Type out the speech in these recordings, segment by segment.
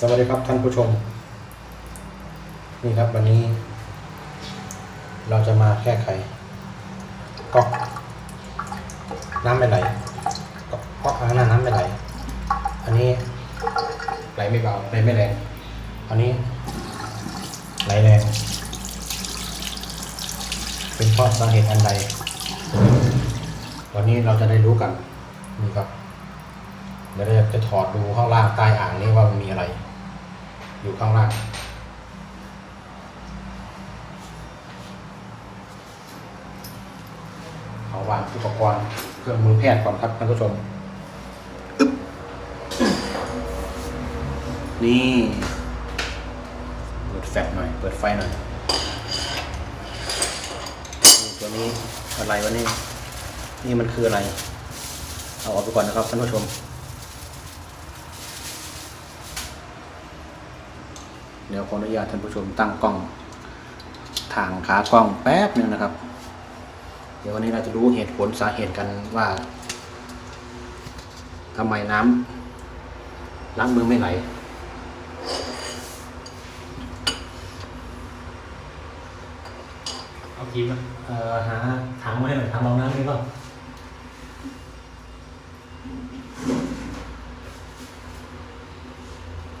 สวัสดีครับท่านผู้ชม นี่ครับวันนี้ เราจะมาแก้ไขก๊อกน้ำไม่ไหลก๊อกก๊อกข้างหน้าน้ำไม่ไหล อันนี้ไหลไม่เบาไหลไม่แรง อันนี้ ไหลแรง เป็นเพราะสาเหตุอันใด วันนี้เราจะได้รู้กันนี่ครับเดี๋ยวเราจะถอดดูข้างล่างใต้อ่างนี้ว่ามันมีอะไร อยู่ข้างล่าง เอาวางอุปกรณ์เครื่องมือแพทย์ก่อนครับท่านผู้ชม นี่เปิดแฟลชหน่อย เปิดไฟหน่อยตัวนี้อะไรวะนี่ นี่มันคืออะไร เอาออกไปก่อนนะครับท่านผู้ชม เดี๋ยวขออนุญาตท่านผู้ชมตั้งกล้อง ทางขากล้องแป๊บหนึงนะครับ เดี๋ยววันนี้เราจะรู้เหตุผลสาเหตุกันว่าทำไมน้ำล้างมือไม่ไหลเอาครีมมาเอ่อหาถังมาให้หน่อยถังรองน้ำนี่ก็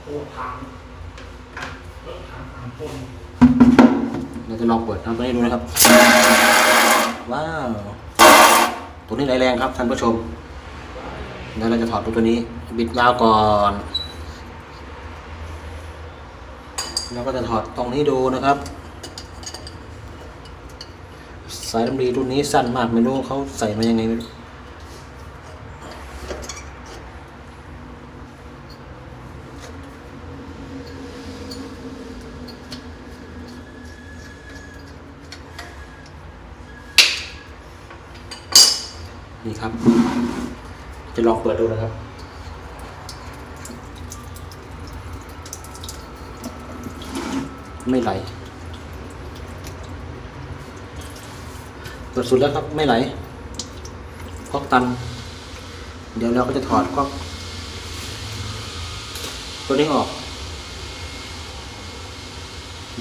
โอ้ถังเออถังถังพ่น เราจะลองเปิดน้ำตัวนี้ดูนะครับ ว้าว ตัวนี้ไหลแรงครับท่านผู้ชมเดี๋ยวเราจะถอดตัวนี้ บิดยาวก่อน แล้วก็จะถอดตรงนี้ดูนะครับ สายลำดีรุ่นนี้สั้นมากไม่รู้เขาใส่มายังไงไม่รู้ ครับ จะลองเปิดดูนะครับไม่ไหลเปิดสุดแล้วครับไม่ไหลก๊อกตัน เดี๋ยวเราก็จะถอดก๊อกตัวนี้ออก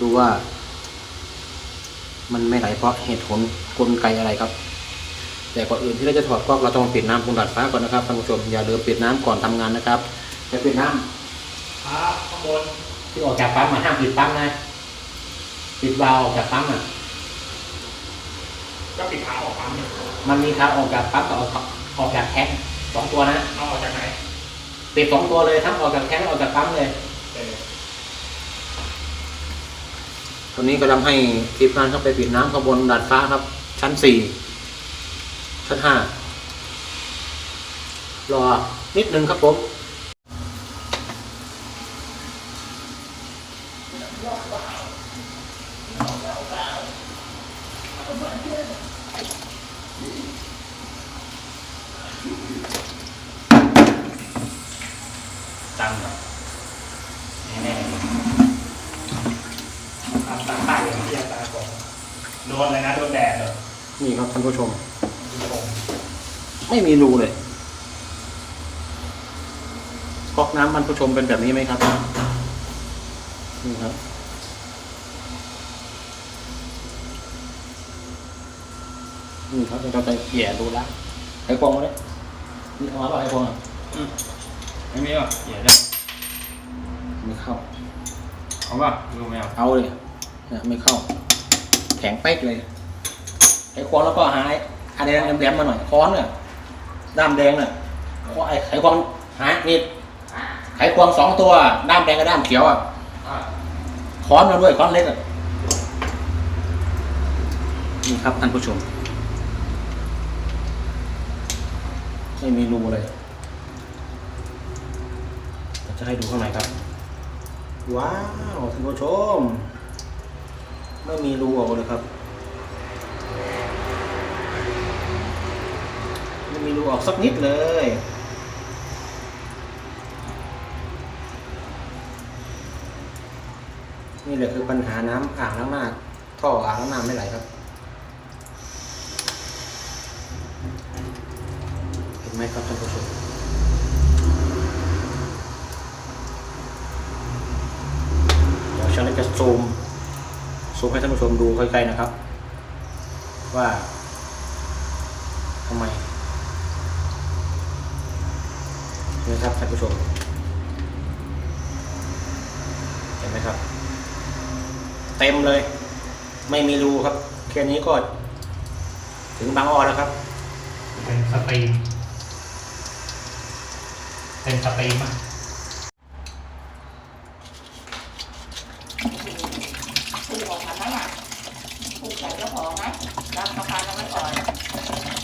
ดูว่า มันไม่ไหลเพราะเหตุผลกลไกอะไรครับ แต่ก่อนอื่นที่เราจะถอดก๊อกเราต้องปิดน้ำบนดาดฟ้าก่อนนะครับท่านผู้ชมอย่าลืมปิดน้ำก่อนทำงานนะครับจะปิดน้ำขาข้างบนที่ออกจากปั๊มมาห้ามปิดปั๊มนะปิดวาล์วออกจากปั๊มอะก็ปิดขาออกปั๊มเนี่ยมันมีทางออกจากปั๊มกับออกออกจากแท็งสองตัวนะเอาออกจากไหนปิดสองตัวเลยทั้งออกจากแท้งออกจากปั๊มเลยเออตอนนี้ก็ทำให้ทีมงานเข้าไปปิดน้ำข้างบนดาดฟ้าครับ ชั้นสี่ ชั้นห้ารอนิดนึงครับผมตั้งครับแน่ตามตามใต้อย่างที่อาจารย์บอกโดนเลยนะ โดนแดดเลยๆนี่ครับท่านผู้ชมคุณผู้ชม ไม่มีรูเลยก๊อกน้ำมันผู้ชมเป็นแบบนี้ไหมครับนี่ครับ นี่ครับเราจะแหย่ดูละไอ้กวางมาเลยนี่เอามาเปล่าไอ้กวางอะไม่มีหรอเดี๋ยวจะไม่เข้าเอาป่ะดูไม่เอาเอาเลยเนี่ยไม่เข้า แข็งเป๊กเลยไอ้ควงแล้วก็หาไอ้อะไรแดงๆมาหน่อยค้อนเนี่ย ด้ามแดงเนี่ยควไขควงหานี่ไขควงสองตัว ด้ามแดงกับด้ามเขียวอะค้อนมาด้วยค้อนเล็กอะนี่ครับท่านผู้ชมไม่มีรูเลยจะให้ดูข้างในครับ ว้าวท่านผู้ชม ไม่มีรูออกเลยครับ รูออกสักนิดเลย นี่แหละคือปัญหาน้ำอ่างล้างหน้าท่ออ่างล้างหน้าไม่ไหลครับ เห็นไหมครับท่านผู้ชมช่างเล็กจะซูมซูมให้ท่านผู้ชมดูใกล้ๆนะครับ ว่าทำไม นี่ครับท่านผู้ชม เห็นไหมครับ เต็มเลย ไม่มีรูครับแค่นี้ก็ถึงบางอ้อแล้วครับ เป็นสตรีม เป็นสตรีมอะถูกออกมาไหมอะถูกใส่เจ้าของไหมรับประกันเอาไว้ก่อน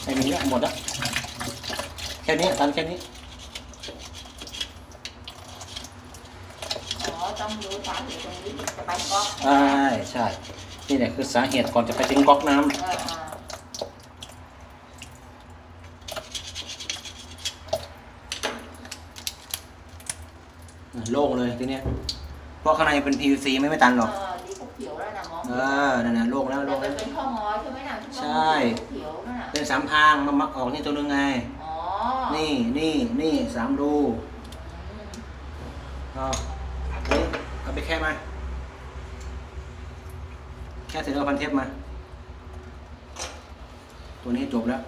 ไม่มีแล้วหมดแล้ว แค่นี้ตันแค่นี้ อ๋อ ต้องรู้สาเหตุตรงนี้จะไปก๊อก ใช่ใช่นี่แหละคือสาเหตุก่อนจะไปถึงก๊อกน้ำเออเออโล่งเลยทีเนี้ยเพราะข้างในเป็น PVC ไม่ไม่ตันหรอกเออนี่พวกเขียวแล้วนะมองเออนั่นน่ะโล่งแล้วแต่โล่งมัแล้นว เป็นข้อมอใช่ไหมน่ะใช่ เขียวนั่นน่ะเป็นสามทางมามักออกนี่ตัวหนึงไง อ๋อนี่นี่นี่สามรูอืมเอานี่เอาไปแค่มาแค่เสร็จแล้วเอาพันเทปมา ตัวนี้จบแล้ว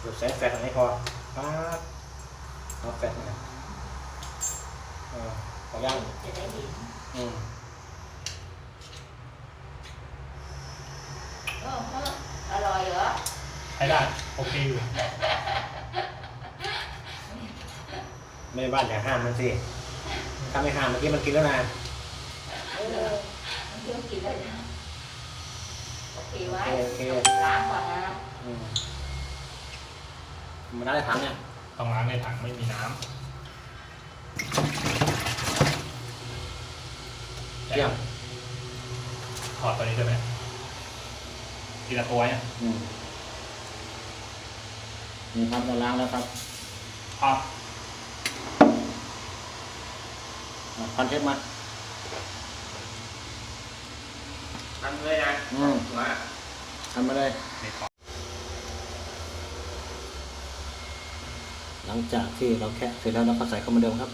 เดี๋ยวแสงแฟลชให้พอป๊าบเอาแฟลชมาเออขอย่างจะได้เห็นอืมเออเอออร่อยเหรอใช้ได้โอเคอยู่ ไม่บ้านอย่าห้ามมันสิ ถ้าไม่ห้ามเมื่อกี้มันกินแล้วนะเออมันเที่ยวกินเลยนะโอเคไว้โอเคโอเคล้างก่อนนะอืมมันได้ถังเนี่ยต้องล้างในถังไม่มีน้เที่ยงำถอดตัวนี้ได้ไหมทีละตัวเนี่ยอืมนี่ครับเราล้างแล้วครับอ๋ออะ พันเทปมาทำเลยนะอืมว่าทำมาเลยไม่ถอดหลังจากที่เราแคะเสร็จแล้วเราก็ใส่เข้าเหมาเดิมครับ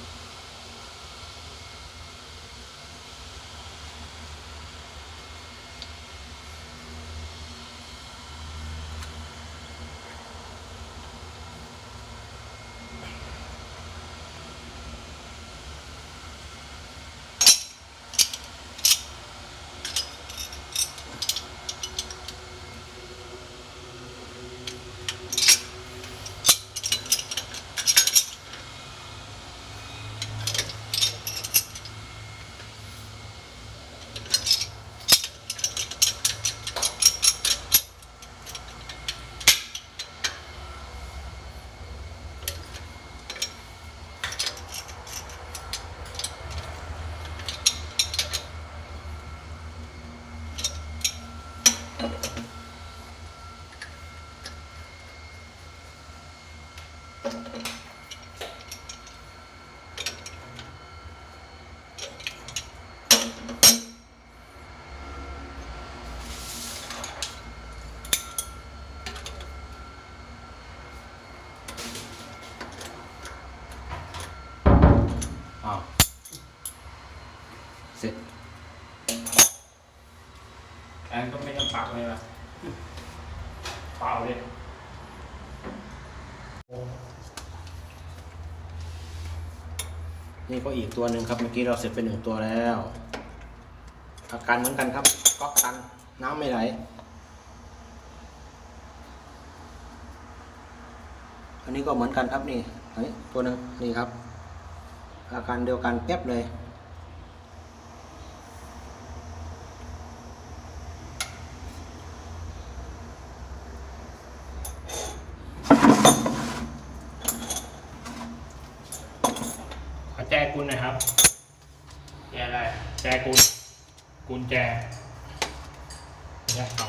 ไม่ต้องปักเลยนะเปล่าเลยนี่ก็อีกตัวหนึ่งครับเมื่อกี้เราเสร็จไปหนึ่งตัวแล้วอาการเหมือนกันครับก๊อกตันน้ำไม่ไหล อันนี้ก็เหมือนกันครับนี่อันนี้ตัวนึงนี่ครับ อาการเดียวกันแป๊บเลย ขอแจกุลหน่อยครับ แจอะไร แจกุลกุญแจ แจเขา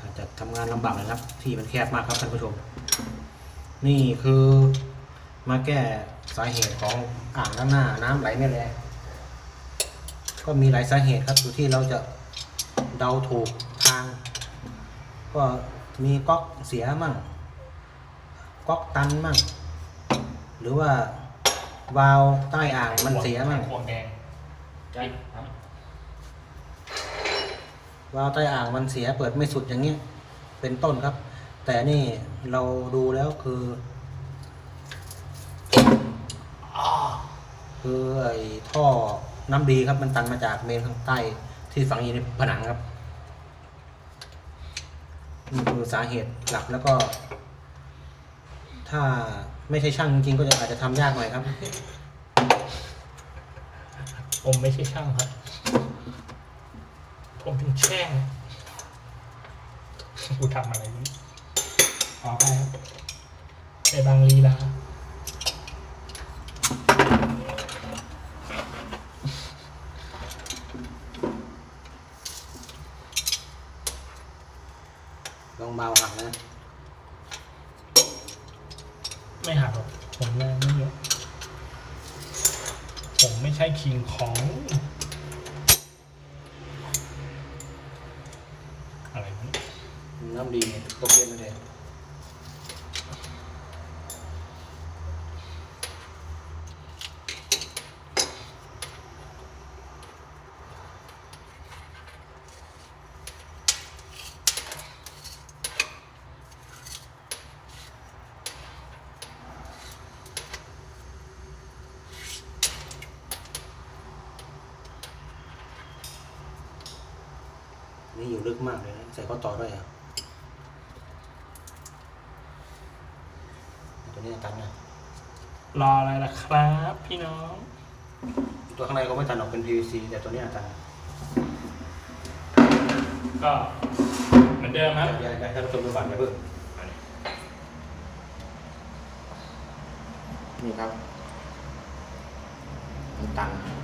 อาจจะทำงานลำบากน่อยครับ ที่มันแคบมากครับท่านผู้ชม นี่คือมาแก้สาเหตุของอ่างด้านหน้าน้ำไหลไม่แรงก็มีหลายสาเหตุครับอยู่ที่เราจะเดาถูกทาง ก็มีก๊อกเสียมั่ง ก๊อกตันมั่งหรือว่าวาล์วใต้อ่างมันเสียมั่งขวงแดงใช่ครับวาล์วใต้อ่างมันเสียเปิดไม่สุดอย่างเงี้ยเป็นต้นครับ แต่นี่เราดูแล้วคือคือไอ้ท่อน้ำดีครับมันตันมาจากเมนข้างใต้ที่ฝังอยู่ในผนังครับนี่คือสาเหตุหลักแล้วก็ ถ้าไม่ใช่ช่างจริงๆก็จะอาจจะทำยากหน่อยครับ ผมไม่ใช่ช่างครับ ผมเป็นแช่งกูทำอะไรนี่ขอไปครับในบางลีลาลองเบาหักนะ ไม่หักหรอกผมแรงไม่เยอะผมไม่ใช่คิงของอะไรนี่น้ำดีโปรเกนเลย นี่อยู่ลึกมากเลยนะ ใส่ข้อต่อด้วยอะตัวนี้ตันนะรออะไรล่ะครับ พี่น้อง ตัวข้างในก็ไม่ตันออกเป็น PVC แต่ตัวนี้ตันก็เหมือนเดิมครับอยากให้ท่านผู้ชมดูก่อนอย่าเพิ่งนี่ครับมันตันตัน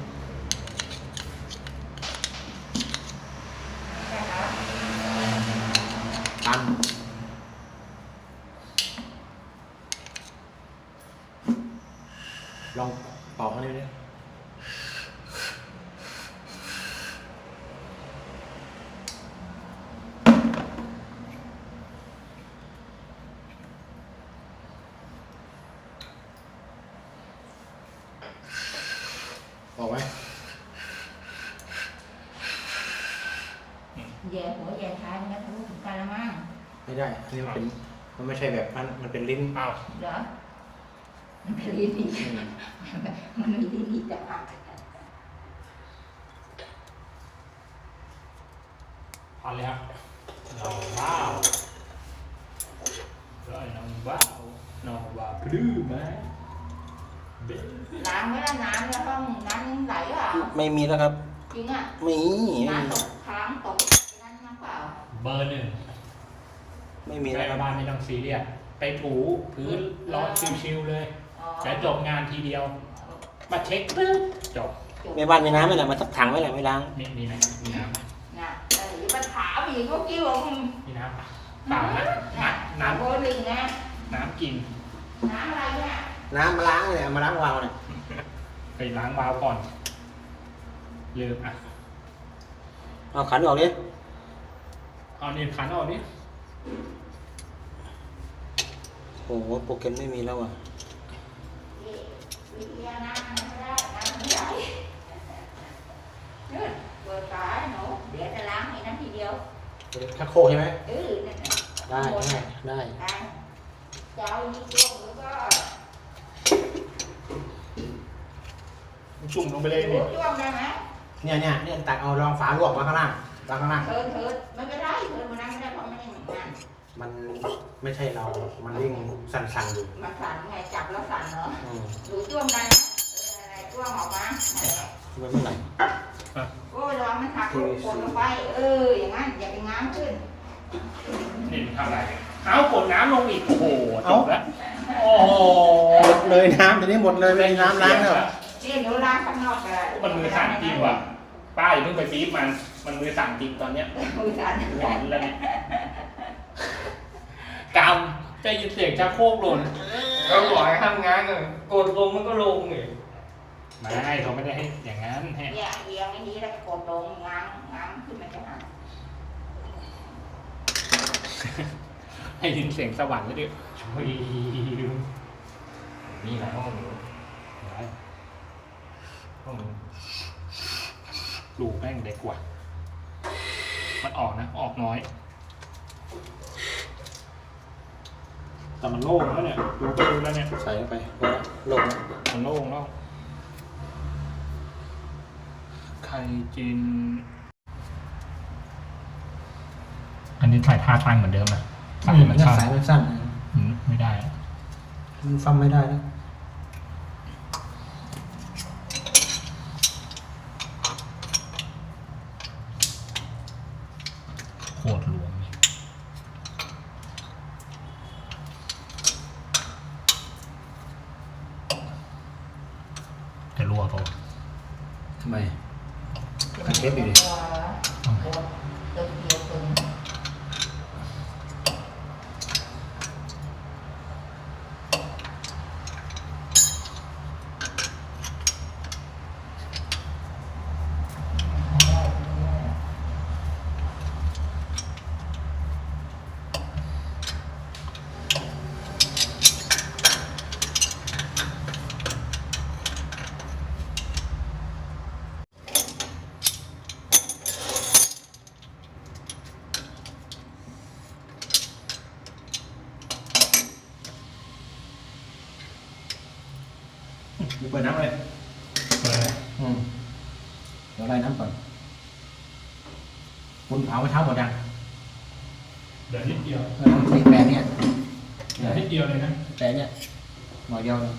ลองเป่าข้างนี้ดิออกไหมแย่หัวแย่ท้ายมันก็ทะลุถึงกันแล้วมั้งไม่ได้อันนี้มันเป็น มันไม่ใช่แบบนั้น มันเป็นลิ้น อ้าว เหรอ มันเป็นลิ้นอีกอืมมันมีลิ้นอีกแต่อะพอเลยครับน้องว้าวร้อยน้องว้าวน้องว้าวปลื้มไหมเบ้ล้างไว้แล้วน้ำในห้องน้ำยังไหลเปล่าไม่มีแล้วครับจริงอะไม่มีน้ำตกค้างตกนั่นมั้งเปล่าเบอร์หนึ่งไม่มีแล้วบบ้านไม่ต้องซีเรียสไปถูพื้นร้อนชิวๆเลย อ๋อจะจบงานทีเดียว มาเช็คปึ๊บจบในบ้านมีน้ำไหมล่ะมันสักถังไหมล่ะไม่ล้างนี่มีไหมมีน้ำไหมน่ะเออปัญหามอีกเมื่อกี้บอกมึงมีน้ำปะเปล่านะน่ะน้ำน้ำโบลิงนะน้ำกินน้ำอะไรเนี่ยน้ำมาล้างเลยเอามาล้างวาล์วเนี่ยไปล้างวาล์วก่อนลืมอะเอาขันออกดิเอานี่ขันออกดิโอ้โหโปรแกรมไม่มีแล้วอะ ชักโครกใช่ไหมได้ได้ได้เจ้าอีกตัวหรือก็จุ่มลงไปเลยหันี่วจ้วงได้ไหมเนี่ยเนี่ยเนี่ยตักเอารองฝาลวกมาข้างล่างวางข้างล่างเถิดเถิดไม่เป็นไรเถิด มันไม่ใช่เรา มันวิ่งสั่นๆอยู่มันสั่นไงจับแล้วสั่นเหรออืมดูจ้วงได้ไหมเอออะไรจ้วงออกมานั่นแหละไม่เป็นไรโอ้ยระวังมันหักลูกกดลงไป เออ อย่างนั้นอย่าไปง้างขึ้น นี่มันทำอะไรเอากดน้ำลงอีก โอ้โหจบแล้วโอ้โหหมดเลยน้ำเดี๋ยวนี้หมดเลยไม่มีน้ำล้างแล้วนี่เดี๋ยวล้างข้างนอกกันมันมือสั่นจริงว่ะป้าอย่าเพิ่งไปปี๊บมัน มันมือสั่นจริงตอนเนี้ยมือสั่นหลอนแล้วเนี่ยกำ จะยินเสียงชักโครกหล่นก็บอกให้ทำงานก่อนกดลงมันก็ลงไงไม่เขาไม่ได้ให้อย่างนั้นให้เนี่ยเอียงไอ้นี้แล้วก็กดลงง้างง้างขึ้นมาจะหักอให้ยินเสียงสวรรค์แล้วดิช่วยนี่แหละห้องหนูไหนห้องหนูดูแม่งเด็กกว่า มันออกนะ ออกน้อย แต่มันโล่งแล้วเนี่ยดูก็ดูแล้วเนี่ยใส่เข้าไปพอละลงนะมันโล่งแล้วไข่จินอันนี้ถ่ายท่าตั้งเหมือนเดิมนะสายมันเนี่ยสั้นสายมันสั้นนะอืมไม่ได้ มันฟังไม่ได้นะ โคตรหลวมเลย จะรั่วเปล่าทำไมมันเทปอยู่ดิ เอาไหม เติมเดียวเติม เปิดน้ำเลยเปิดเลยอืมเดี๋ยวไล่น้ำก่อนคุณเผาไว้เท้าหมดยังเดี๋ยวนิดเดียวเออนี่แปลเนี่ยเดี๋ยวนิดเดียวเลยนะแปลเนี่ยหน่อยเดียวเลย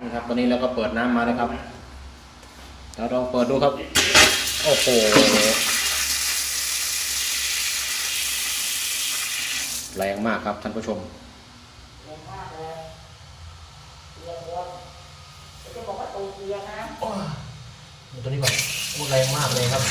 นี่ครับตอนนี้เราก็เปิดน้ำมาแล้วครับเราลองเปิดดูครับ โอ้โหแรงมากครับท่านผู้ชม เรียนมากเลยเรียนรวมจะบอกว่าตู เรียนนะตัวนี้ก่อนโอ้แรงมากเลยครับ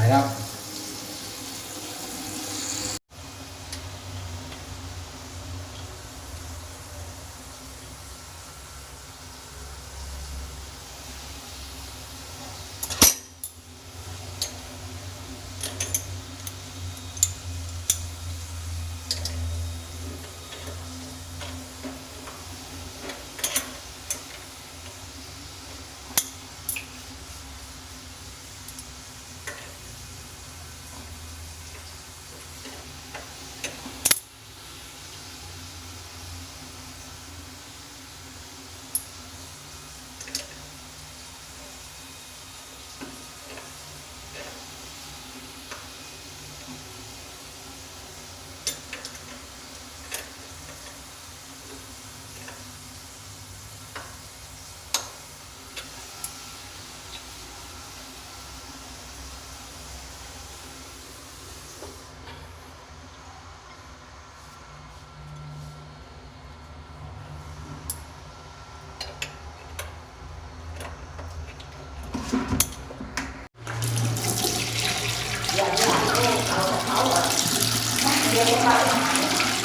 ไห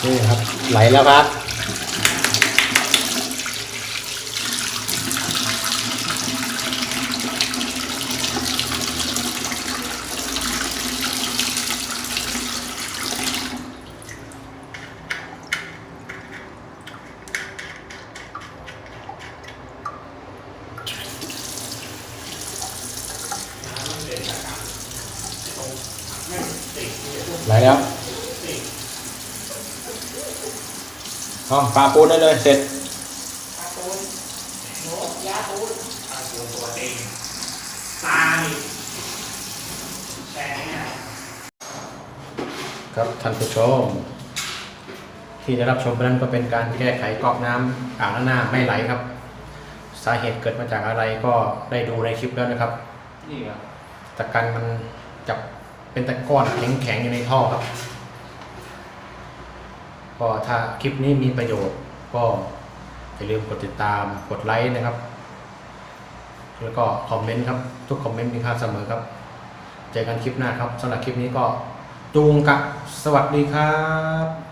นี่ครับ ไหลแล้วครับ ไหลแล้วอ๋อ ปลาปูได้เลยเสร็จครับท่านผู้ชม ที่ได้รับชมไปนั้นก็เป็นการแก้ไขก๊อกน้ำอ่างล้างหน้าไม่ไหลครับ สาเหตุเกิดมาจากอะไรก็ได้ดูในคลิปแล้วนะครับนี่ครับตะกันมันจับเป็นตะก้อนแข็งๆอยู่ในท่อครับ ก็ถ้าคลิปนี้มีประโยชน์ ก็อย่าลืมกดติดตามกดไลค์นะครับ แล้วก็คอมเมนต์ครับ ทุกคอมเมนต์มีค่าเสมอครับ เจอกันคลิปหน้าครับสำหรับคลิปนี้ก็จูงกับสวัสดีครับ